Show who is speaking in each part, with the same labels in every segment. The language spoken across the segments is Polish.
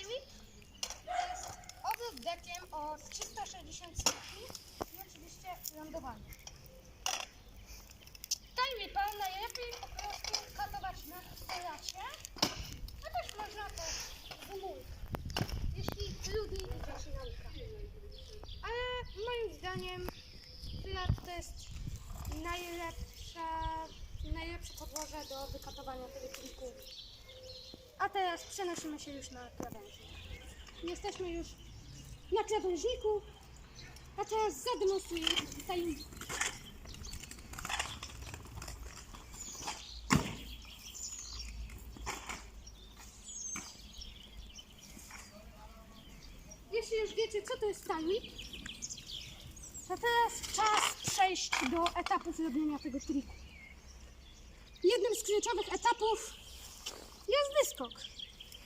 Speaker 1: jest obrót dekiem o 360 stopni i oczywiście lądowanie. Tie whipa najlepiej po prostu katować na terasie, a też można to mur, jeśli lubi idzie się nauka. Ale moim zdaniem flat to jest najlepsza, najlepsze podłoże do wykatowania tego triku. A teraz przenosimy się już na krawężnik. Jesteśmy już na krawężniku, a teraz zademonstruję tajemnicę. Jeśli już wiecie, co to jest timing, to teraz czas przejść do etapów robienia tego triku. Jednym z kluczowych etapów jest wyskok.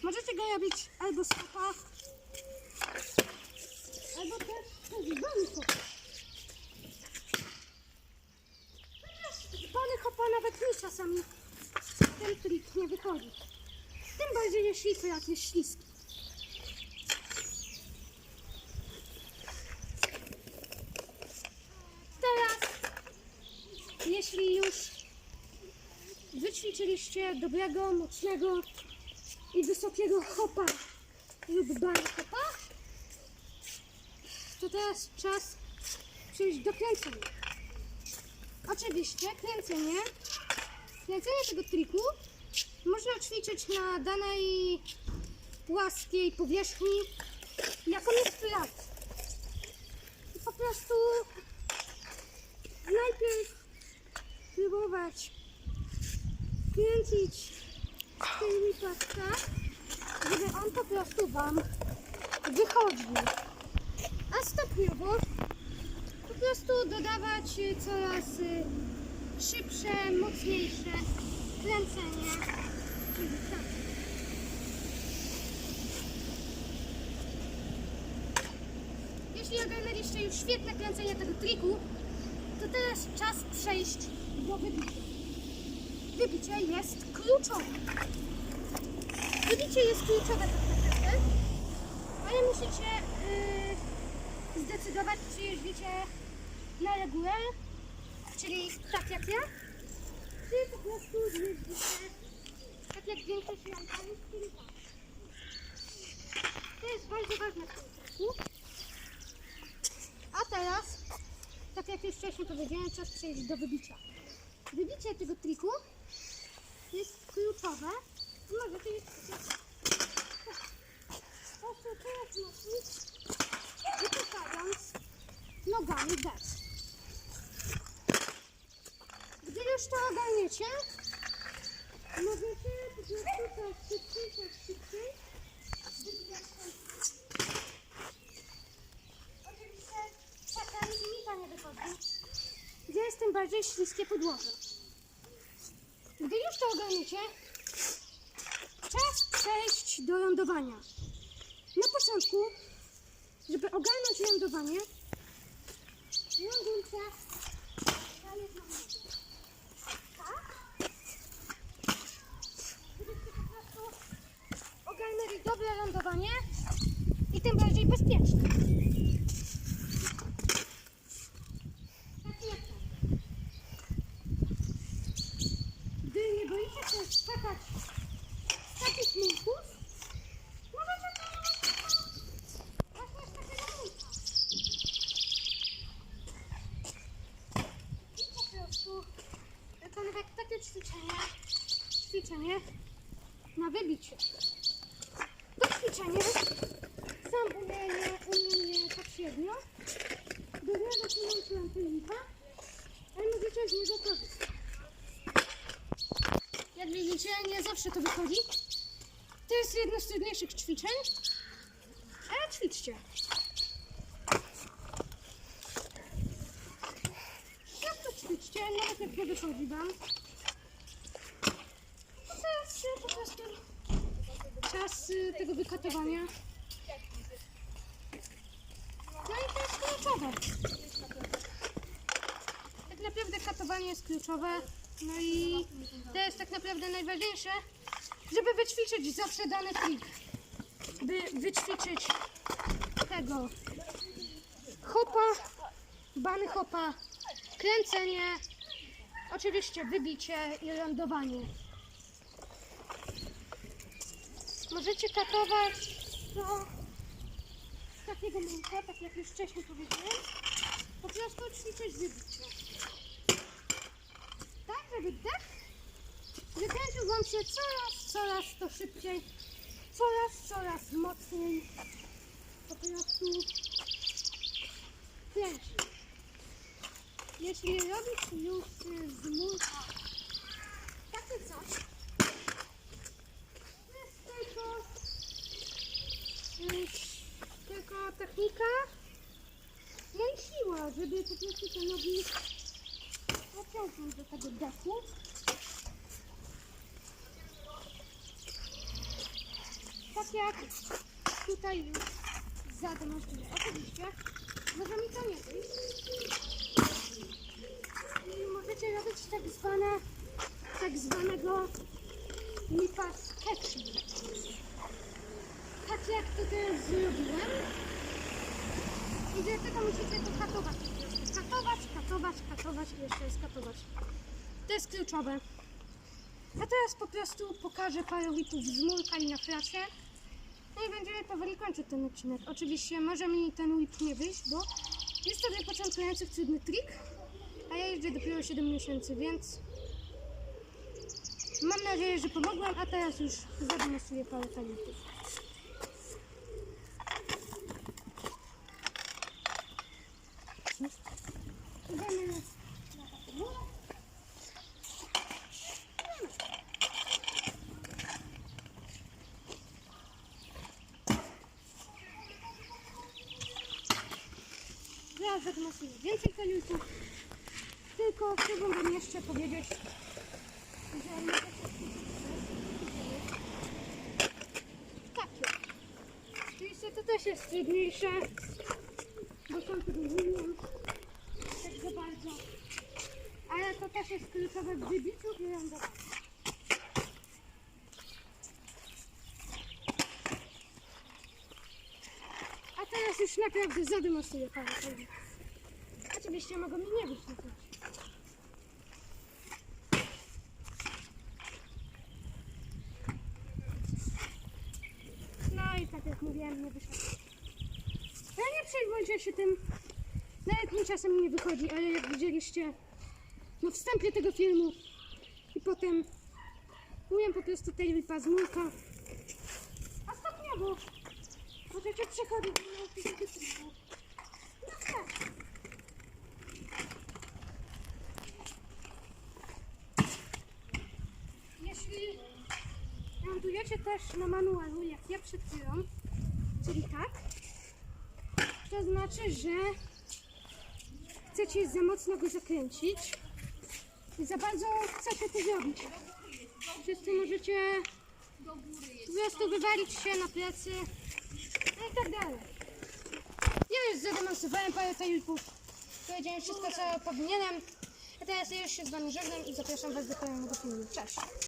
Speaker 1: Możecie go robić albo z hopa, albo też z bany hopa. Chociaż nawet mi czasami ten trik nie wychodzi. Tym bardziej jeśli to jakieś śliski. Teraz, jeśli już wyćwiczyliście dobrego, mocnego i wysokiego hopa lub bany hopa, to teraz czas przejść do kręcenia. Oczywiście kręcenie, kręcenie tego triku można ćwiczyć na danej płaskiej powierzchni, jaką jest flat. I po prostu najpierw próbować kręcić ten lipak tak, żeby on po prostu Wam wychodził. A stopniowo po prostu dodawać y, coraz y, szybsze, mocniejsze kręcenie. Tak. Jeśli ogarnęliście już świetne kręcenie tego triku, to teraz czas przejść do wybicia. Wybicie jest kluczowe. Wybicie jest kluczowe tak naprawdę, ale musicie yy, zdecydować, czy jeździcie na regular, czyli tak jak ja, czy po prostu jeździcie tak jak większość jankami, czyli tak. To jest bardzo ważne w tym triku. A teraz, tak jak już wcześniej powiedziałem, czas przejść do wybicia. Wybicie tego triku jest kluczowe. Możecie je po prostu teraz nosić, wypychając nogami bez. Gdy już to ogarniecie, możecie po prostu coraz szybciej, coraz szybciej Oczywiście czasami mi to nie wychodzi, gdzie jest tym bardziej śliskie podłoże. Gdy już to ogarniecie, czas przejść do lądowania. Na początku, żeby ogarnąć lądowanie, lądujcie. Tak? Żebyście po prostu ogarnęli dobre lądowanie i tym bardziej bezpieczne. Tak jak to. Nie boicie się skakać z takich możecie to robić właśnie z takiego nurka. I po prostu wykonywać takie ćwiczenie, ćwiczenie na wybicie. To ćwiczenie sam umie, umie mnie tak średnio. Dobrze zaczynam trampolina, ale możecie z niego korzystać. Jak widzicie, nie zawsze to wychodzi. To jest jedno z trudniejszych ćwiczeń, ale ćwiczcie. Jak to ćwiczcie, nawet jak nie wychodzi Wam. To teraz po prostu czas y, tego wykatowania. No i to jest kluczowe. Tak naprawdę katowanie jest kluczowe. No i to jest tak naprawdę najważniejsze, żeby wyćwiczyć zawsze dany trik. By wyćwiczyć tego hopa, bany hopa, kręcenie, oczywiście wybicie i lądowanie. Możecie katować do takiego momentu, tak jak już wcześniej powiedziałem, po prostu ćwiczyć wybicie. Tak, żeby dech wykręcił Wam się coraz, coraz to szybciej, coraz, coraz mocniej, po prostu prężej. Jeśli robisz już y, z multa takie coś, to jest tylko, y, tylko technika, no i siła, żeby po prostu nogi pociągnąć do tego dechu. Tak jak tutaj już zademonstruję. Oczywiście może mi to nie wyjść. I możecie robić tak zwane, tak zwanego lipa sketchy. Tak jak teraz zrobiłem. I dlatego musicie to katować. Katować, katować, katować i jeszcze raz katować. To jest kluczowe. A teraz po prostu pokażę parę lipów z i na flasie. No i będziemy powoli kończyć ten odcinek. Oczywiście może mi ten whip nie wyjść, bo jest to dla początkujących trudny trik, a ja jeżdżę dopiero 7 miesięcy, więc mam nadzieję, że pomogłam, a teraz już zademonstruję parę talentów. Ja zademonstruję więcej talentów, tylko chciałbym jeszcze powiedzieć, że takie. Oczywiście to też jest trudniejsze, bo są trudniejsze za bardzo. Ale to też jest kluczowe w wybiciu i lądowaniu. A teraz już naprawdę zademonstruję parę talentów. Oczywiście mogą mi nie być na to. No i tak jak mówiłem, nie wyszło. Ale nie przejmujcie się tym. Nawet mi czasem nie wychodzi, ale jak widzieliście no wstępie tego filmu i potem mówiłem po prostu tej lipa z mulka. A stopniowo możecie przechodzić do nauki tego No tak. Jeśli lądujecie też na manualu, jak ja przed chwilą, czyli tak, to znaczy, że chcecie za mocno go zakręcić za bardzo chcecie to zrobić. To możecie po prostu wywalić się na plecy no i tak dalej. Ja już zademonstrowałem parę tajników. Powiedziałem wszystko, co powinienem. A teraz ja już się z Wami żegnam i zapraszam Was do kolejnego filmu. Cześć!